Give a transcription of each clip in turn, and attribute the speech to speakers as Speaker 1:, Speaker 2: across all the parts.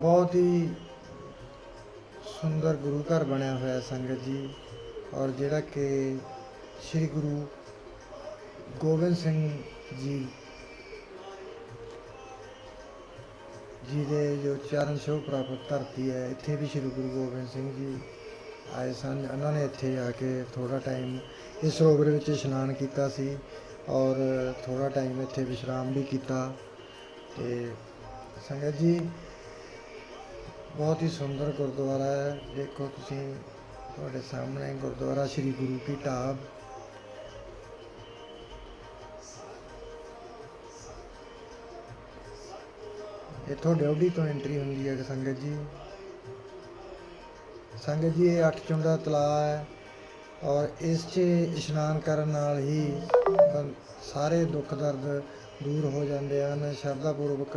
Speaker 1: ਬਹੁਤ ਹੀ ਸੁੰਦਰ ਗੁਰੂ ਘਰ ਬਣਿਆ ਹੋਇਆ ਸੰਗਤ ਜੀ ਔਰ ਜਿਹੜਾ ਕਿ ਸ੍ਰੀ ਗੁਰੂ ਗੋਬਿੰਦ ਸਿੰਘ ਜੀ ਜੀ ਦੇ ਜੋ ਚਰਨ ਛੋਹ ਪ੍ਰਾਪਤ ਧਰਤੀ ਹੈ, ਇੱਥੇ ਵੀ ਸ੍ਰੀ ਗੁਰੂ ਗੋਬਿੰਦ ਸਿੰਘ ਜੀ ਆਏ ਸਨ। ਉਹਨਾਂ ਨੇ ਇੱਥੇ ਆ ਕੇ ਥੋੜਾ ਟਾਈਮ ਇਸ ਸਰੋਵਰ ਵਿੱਚ ਇਸ਼ਨਾਨ ਕੀਤਾ ਸੀ ਔਰ ਥੋੜਾ ਟਾਈਮ ਇੱਥੇ ਵਿਸ਼ਰਾਮ ਵੀ ਕੀਤਾ ਤੇ ਸੰਗਤ ਜੀ ਬਹੁਤ ਹੀ ਸੁੰਦਰ ਗੁਰਦੁਆਰਾ ਹੈ। ਦੇਖੋ ਤੁਸੀਂ, ਤੁਹਾਡੇ ਸਾਹਮਣੇ ਗੁਰਦੁਆਰਾ ਸ੍ਰੀ ਗੁਰੂ ਕੀ ਢਾਬ। ਇੱਥੋਂ ਡਿਊਟੀ ਤੋਂ ਐਂਟਰੀ ਹੁੰਦੀ ਹੈ ਸੰਗਤ ਜੀ। ਸੰਗਤ ਜੀ, ਇਹ ਅੱਠ ਚੁੰਡਾ ਤਲਾਅ ਹੈ ਔਰ ਇਸ 'ਚ ਇਸ਼ਨਾਨ ਕਰਨ ਨਾਲ ਹੀ ਸਾਰੇ ਦੁੱਖ ਦਰਦ ਦੂਰ ਹੋ ਜਾਂਦੇ ਹਨ ਸ਼ਰਧਾ ਪੂਰਵਕ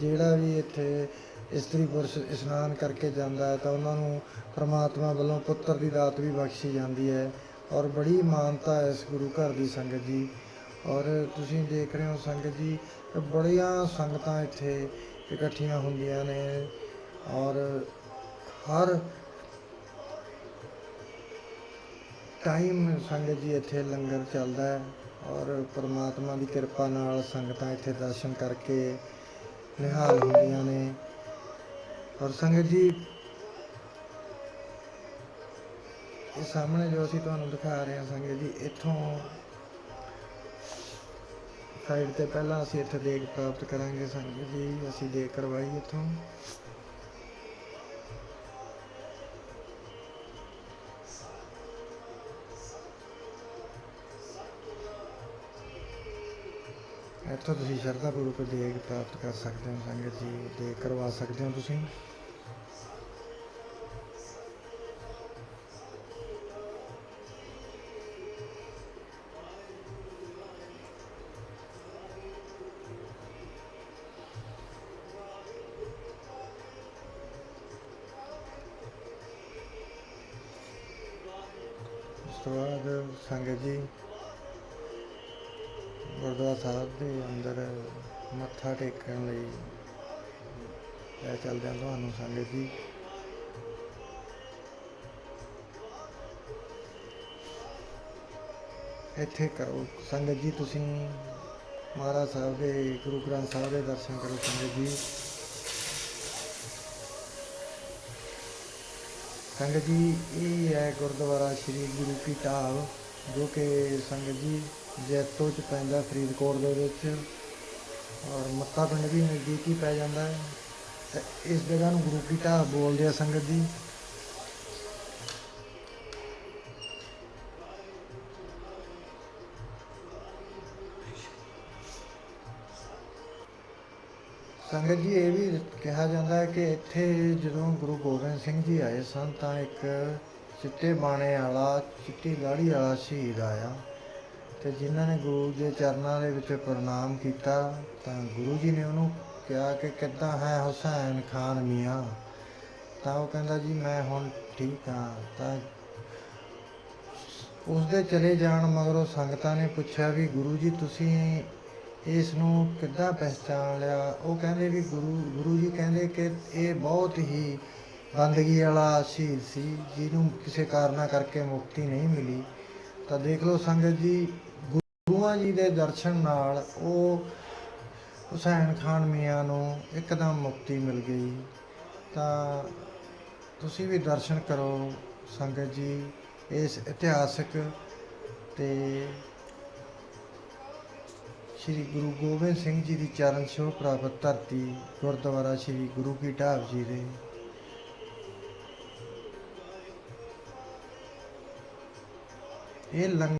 Speaker 1: ਜਿਹੜਾ ਵੀ ਇੱਥੇ ਇਸਤਰੀ ਪੁਰਸ਼ ਇਸ਼ਨਾਨ ਕਰਕੇ ਜਾਂਦਾ ਹੈ ਤਾਂ ਉਹਨਾਂ ਨੂੰ ਪ੍ਰਮਾਤਮਾ ਵੱਲੋਂ ਪੁੱਤਰ ਦੀ ਦਾਤ ਵੀ ਬਖਸ਼ੀ ਜਾਂਦੀ ਹੈ ਔਰ ਬੜੀ ਮਾਨਤਾ ਹੈ ਇਸ ਗੁਰੂ ਘਰ ਦੀ ਸੰਗਤ ਜੀ। ਔਰ ਤੁਸੀਂ ਦੇਖ ਰਹੇ ਹੋ ਸੰਗਤ ਜੀ, ਬੜੀਆਂ ਸੰਗਤਾਂ ਇੱਥੇ ਇਕੱਠੀਆਂ ਹੁੰਦੀਆਂ ਨੇ ਔਰ ਹਰ ਟਾਈਮ ਸੰਗਤ ਜੀ ਇੱਥੇ ਲੰਗਰ ਚੱਲਦਾ ਹੈ। ਔਰ ਪ੍ਰਮਾਤਮਾ ਦੀ ਕਿਰਪਾ ਨਾਲ ਸੰਗਤਾਂ ਇੱਥੇ ਦਰਸ਼ਨ ਕਰਕੇ ਨਿਹਾਲ ਹੁੰਦੀਆਂ ਨੇ। ਔਰ ਸੰਗਤ ਜੀ, ਇਹ ਸਾਹਮਣੇ ਜੋ ਅਸੀਂ ਤੁਹਾਨੂੰ ਦਿਖਾ ਰਹੇ ਹਾਂ ਸੰਗਤ ਜੀ, ਇੱਥੋਂ ਸਾਈਡ ਤੇ ਪਹਿਲਾਂ ਅਸੀਂ ਇੱਥੇ ਦੇਖ ਪ੍ਰਾਪਤ ਕਰਾਂਗੇ ਸੰਗਤ ਜੀ, ਅਸੀਂ ਦੇਖ ਕਰਵਾਈ ਇੱਥੋਂ। ਇੱਥੋਂ ਤੁਸੀਂ ਸ਼ਰਧਾ ਪੂਰਵਕ ਦੇਖ ਪ੍ਰਾਪਤ ਕਰ ਸਕਦੇ ਹੋ, ਸੰਗਤ ਜੀ ਦੇਖ ਕਰਵਾ ਸਕਦੇ ਹੋ ਤੁਸੀਂ। ਉਸ ਤੋਂ ਬਾਅਦ ਸੰਗਤ ਜੀ ਗੁਰਦੁਆਰਾ ਸਾਹਿਬ ਦੇ ਅੰਦਰ ਮੱਥਾ ਟੇਕਣ ਲਈ ਲੈ ਚੱਲਦੇ ਹਾਂ ਤੁਹਾਨੂੰ ਸੰਗਤ ਜੀ ਇੱਥੇ ਕਰੋ ਸੰਗਤ ਜੀ, ਤੁਸੀਂ ਮਹਾਰਾਜ ਸਾਹਿਬ ਦੇ, ਗੁਰੂ ਗ੍ਰੰਥ ਸਾਹਿਬ ਦੇ ਦਰਸ਼ਨ ਕਰੋ ਸੰਗਤ ਜੀ। ਸੰਗਤ ਜੀ, ਇਹ ਹੈ ਗੁਰਦੁਆਰਾ ਸ੍ਰੀ ਗੁਰੂ ਕੀ ਢਾਬ, ਜੋ ਕਿ ਸੰਗਤ ਜੀ ਜੈਤੋ ਚ ਪੈਂਦਾ ਫਰੀਦਕੋਟ ਦੇ ਵਿੱਚ ਔਰ ਮੱਤਾ ਪਿੰਡ ਵੀ ਨਜ਼ਦੀਕ ਹੀ ਪੈ ਜਾਂਦਾ ਹੈ। ਤੇ ਇਸ ਜਗ੍ਹਾ ਨੂੰ ਗੁਰੂ ਕੀ ਢਾਬ ਬੋਲਦੇ ਆ ਸੰਗਤ ਜੀ। ਸੰਗਤ ਜੀ, ਇਹ ਵੀ ਕਿਹਾ ਜਾਂਦਾ ਹੈ ਕਿ ਇੱਥੇ ਜਦੋਂ ਗੁਰੂ ਗੋਬਿੰਦ ਸਿੰਘ ਜੀ ਆਏ ਸਨ ਤਾਂ ਇੱਕ ਚਿੱਟੇ ਬਾਣੇ ਵਾਲਾ, ਚਿੱਟੀ ਦਾੜੀ ਵਾਲਾ ਸ਼ਹੀਦ ਆਇਆ। ਤੇ ਜਿਨ੍ਹਾਂ ਨੇ ਗੁਰੂ ਦੇ ਚਰਨਾਂ ਦੇ ਵਿੱਚ ਪ੍ਰਣਾਮ ਕੀਤਾ, ਤਾਂ ਗੁਰੂ ਜੀ ਨੇ ਉਹਨੂੰ ਕਿਹਾ ਕਿ ਕਿੱਦਾਂ ਹੈ ਹੁਸੈਨ ਖਾਨ ਮੀਆਂ? ਤਾਂ ਉਹ ਕਹਿੰਦਾ ਜੀ, ਮੈਂ ਹੁਣ ਠੀਕ ਹਾਂ। ਤਾਂ ਉਸ ਦੇ ਚਲੇ ਜਾਣ ਮਗਰੋਂ ਸੰਗਤਾਂ ਨੇ ਪੁੱਛਿਆ ਵੀ ਗੁਰੂ ਜੀ, ਤੁਸੀਂ ਇਸ ਨੂੰ ਕਿੱਦਾਂ ਪਹਿਚਾਨ ਲਿਆ? ਉਹ ਕਹਿੰਦੇ ਵੀ ਗੁਰੂ ਗੁਰੂ ਜੀ ਕਹਿੰਦੇ ਕਿ ਇਹ ਬਹੁਤ ਹੀ ਬੰਦਗੀ ਵਾਲਾ ਸ਼ਹੀਦ ਸੀ, ਜਿਹਨੂੰ ਕਿਸੇ ਕਾਰਨਾ ਕਰਕੇ ਮੁਕਤੀ ਨਹੀਂ ਮਿਲੀ। ਤਾਂ ਦੇਖ ਲਓ ਸੰਗਤ ਜੀ ਗੁਰੂਆਂ ਜੀ ਦੇ ਦਰਸ਼ਨ ਨਾਲ ਉਹ ਹੁਸੈਨ ਖਾਨ ਮੀਆਂ ਨੂੰ ਇੱਕਦਮ ਮੁਕਤੀ ਮਿਲ ਗਈ। ਤਾਂ ਤੁਸੀਂ ਵੀ ਦਰਸ਼ਨ ਕਰੋ ਸੰਗਤ ਜੀ, ਇਸ ਇਤਿਹਾਸਕ ਤੇ ਸ੍ਰੀ ਗੁਰੂ ਗੋਬਿੰਦ ਸਿੰਘ ਜੀ ਦੀ ਚਰਨ ਛੋਹ ਪ੍ਰਾਪਤ ਧਰਤੀ ਗੁਰਦੁਆਰਾ ਸ੍ਰੀ ਗੁਰੂ ਕੀ ਢਾਬ ਜੀ ਦੇ। ਇਹ ਲੰਗ